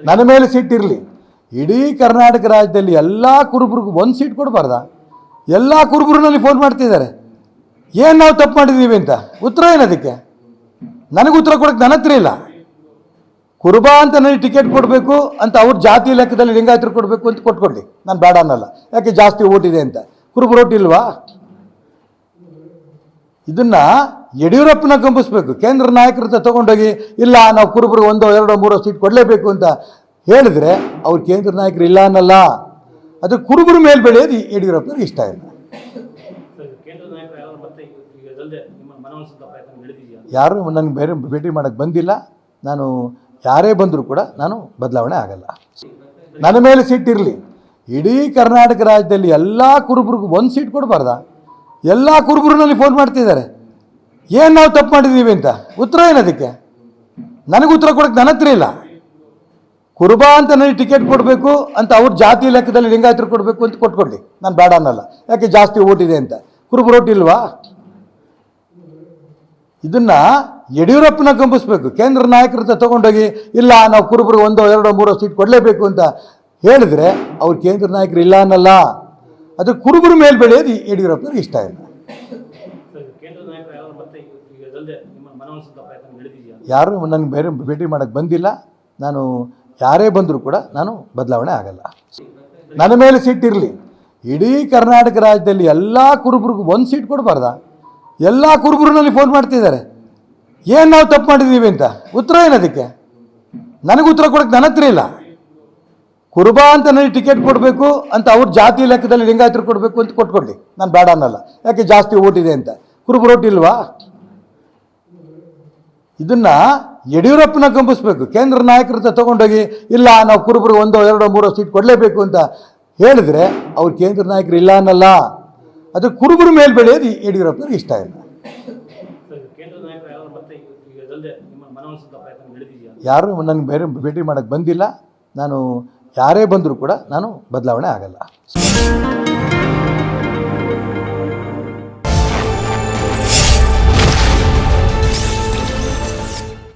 ನನ್ನ ಮೇಲೆ ಸಿಟ್ಟಿರಲಿ ಇಡೀ ಕರ್ನಾಟಕ ರಾಜ್ಯದಲ್ಲಿ ಎಲ್ಲ ಕುರುಬರಿಗೂ ಒಂದು ಸೀಟ್ ಕೊಡಬಾರ್ದ? ಎಲ್ಲ ನನಗೆ ಫೋನ್ ಮಾಡ್ತಿದ್ದಾರೆ. ಏನು ನಾವು ತಪ್ಪು ಮಾಡಿದ್ದೀವಿ ಅಂತ? ಉತ್ತರ ಏನು ಅದಕ್ಕೆ? ನನಗೆ ಉತ್ತರ ಕೊಡೋಕ್ಕೆ ನನ್ನ ಹತ್ರ ಇಲ್ಲ. ಕುರುಬ ಅಂತ ನನಗೆ ಟಿಕೆಟ್ ಕೊಡಬೇಕು ಅಂತ ಅವ್ರ ಜಾತಿ ಲೆಕ್ಕದಲ್ಲಿ ಲಿಂಗಾಯತರು ಕೊಡಬೇಕು ಅಂತ ಕೊಟ್ಕೊಡ್ಲಿ. ನಾನು ಬೇಡ ಅನ್ನಲ್ಲ. ಯಾಕೆ ಜಾಸ್ತಿ ಓಟಿದೆ ಅಂತ? ಕುರುಬರು ಓಟಿಲ್ವಾ ಇದನ್ನ ಯಡಿಯೂರಪ್ಪನ ಕಂಬಿಸ್ಬೇಕು ಕೇಂದ್ರ ನಾಯಕರ ಹತ್ರ ತಗೊಂಡೋಗಿ, ಇಲ್ಲ, ನಾವು ಕುರುಬರಿಗೆ ಒಂದೋ, ಎರಡೋ, ಮೂರೋ ಸೀಟ್ ಕೊಡಲೇಬೇಕು ಅಂತ ಹೇಳಿದ್ರೆ ಅವ್ರು ಕೇಂದ್ರ ನಾಯಕರು ಇಲ್ಲ ಅನ್ನಲ್ಲ. ಅದು ಕುರುಬರ ಮೇಲೆ ಬೆಳೆಯೋದು ಯಡಿಯೂರಪ್ಪನಿಗೆ ಇಷ್ಟ ಇಲ್ಲ. ಯಾರು ನನಗೆ ಬೇರೆ ಭೇಟಿ ಮಾಡೋಕ್ಕೆ ಬಂದಿಲ್ಲ. ನಾನು ಯಾರೇ ಬಂದರೂ ಕೂಡ ನಾನು ಬದಲಾವಣೆ ಆಗಲ್ಲ. ನನ್ನ ಮೇಲೆ ಸೀಟ್ ಇರಲಿ. ಇಡೀ ಕರ್ನಾಟಕ ರಾಜ್ಯದಲ್ಲಿ ಎಲ್ಲ ಕುರುಬರಿಗೂ ಒಂದು ಸೀಟ್ ಕೊಡಬಾರ್ದ? ಎಲ್ಲ ಕುರುಬರಿನಲ್ಲಿ ಫೋನ್ ಮಾಡ್ತಿದ್ದಾರೆ. ಏನು ನಾವು ತಪ್ಪು ಮಾಡಿದ್ದೀವಿ ಅಂತ? ಉತ್ತರ ಏನು ಅದಕ್ಕೆ? ನನಗೆ ಉತ್ತರ ಕೊಡೋಕ್ಕೆ ನನ್ನ ಹತ್ರ ಇಲ್ಲ. ಕುರುಬ ಅಂತ ನನಗೆ ಟಿಕೆಟ್ ಕೊಡಬೇಕು ಅಂತ ಅವ್ರ ಜಾತಿ ಲೆಕ್ಕದಲ್ಲಿ ಲಿಂಗಾಯತರು ಕೊಡಬೇಕು ಅಂತ ಕೊಟ್ಕೊಡ್ಲಿ. ನಾನು ಬೇಡ ಅನ್ನಲ್ಲ. ಯಾಕೆ ಜಾಸ್ತಿ ಓಟಿದೆ ಅಂತ? ಕುರುಬರು ಇಲ್ವಾ? ಇದನ್ನ ಯಡಿಯೂರಪ್ಪನ ಕಂಬಿಸ್ಬೇಕು ಕೇಂದ್ರ ನಾಯಕರ ಹತ್ರ ತಗೊಂಡೋಗಿ, ಇಲ್ಲ, ನಾವು ಕುರುಬರು ಒಂದೋ, ಎರಡೋ, ಮೂರೋ ಸೀಟ್ ಕೊಡಲೇಬೇಕು ಅಂತ ಹೇಳಿದ್ರೆ ಅವ್ರು ಕೇಂದ್ರ ನಾಯಕರು ಇಲ್ಲ ಅನ್ನಲ್ಲ. ಅದು ಕುರುಬರು ಮೇಲೆ ಬೆಳೆಯೋದು ಯಡಿಯೂರಪ್ಪನಿಗೆ ಇಷ್ಟ ಇಲ್ಲ. ಯಾರು ನನಗೆ ಬೇರೆ ಭೇಟಿ ಮಾಡೋಕ್ಕೆ ಬಂದಿಲ್ಲ. ನಾನು ಯಾರೇ ಬಂದರೂ ಕೂಡ ನಾನು ಬದಲಾವಣೆ ಆಗಲ್ಲ. ನನ್ನ ಮೇಲೆ ಸಿಟ್ಟಿರಲಿ ಇಡೀ ಕರ್ನಾಟಕ ರಾಜ್ಯದಲ್ಲಿ ಎಲ್ಲ ಕುರುಬರಿಗೂ ಒಂದು ಸೀಟ್ ಕೊಡಬಾರ್ದ? ಎಲ್ಲ ನನಗೆ ಫೋನ್ ಮಾಡ್ತಿದ್ದಾರೆ. ಏನು ನಾವು ತಪ್ಪು ಮಾಡಿದ್ದೀವಿ ಅಂತ? ಉತ್ತರ ಏನದಕ್ಕೆ ಅದಕ್ಕೆ? ನನಗೆ ಉತ್ತರ ಕೊಡೋಕ್ಕೆ ನನ್ನ ಹತ್ರ ಇಲ್ಲ. ಕುರುಬ ಅಂತ ನನಗೆ ಟಿಕೆಟ್ ಕೊಡಬೇಕು ಅಂತ ಅವ್ರ ಜಾತಿ ಲೆಕ್ಕದಲ್ಲಿ ಲಿಂಗಾಯತರು ಕೊಡಬೇಕು ಅಂತ ಕೊಟ್ಕೊಡ್ಲಿ ನಾನು ಬೇಡ ಅನ್ನಲ್ಲ. ಯಾಕೆ ಜಾಸ್ತಿ ಓಟಿದೆ ಅಂತ. ಕುರುಬು ಓಟ್ ಇಲ್ವಾ? ಇದನ್ನ ಯಡಿಯೂರಪ್ಪನ ಗಂಬಿಸ್ಬೇಕು. ಕೇಂದ್ರ ನಾಯಕರ ಹತ್ರ ತಗೊಂಡೋಗಿ, ಇಲ್ಲ, ನಾವು ಕುರುಬರು ಒಂದೋ, ಎರಡೋ, ಮೂರೋ ಸೀಟ್ ಕೊಡಲೇಬೇಕು ಅಂತ ಹೇಳಿದ್ರೆ ಅವ್ರು ಕೇಂದ್ರ ನಾಯಕರು ಇಲ್ಲ ಅನ್ನಲ್ಲ. ಅದು ಕುರುಬರ ಮೇಲೆ ಬೆಳೆಯೋದು ಯಡಿಯೂರಪ್ಪನಿಗೆ ಇಷ್ಟ ಇಲ್ಲ. ಯಾರು ನನಗೆ ಬೇರೆ ಭೇಟಿ ಮಾಡೋಕ್ಕೆ ಬಂದಿಲ್ಲ. ನಾನು ಯಾರೇ ಬಂದರೂ ಕೂಡ ನಾನು ಬದಲಾವಣೆ ಆಗಲ್ಲ.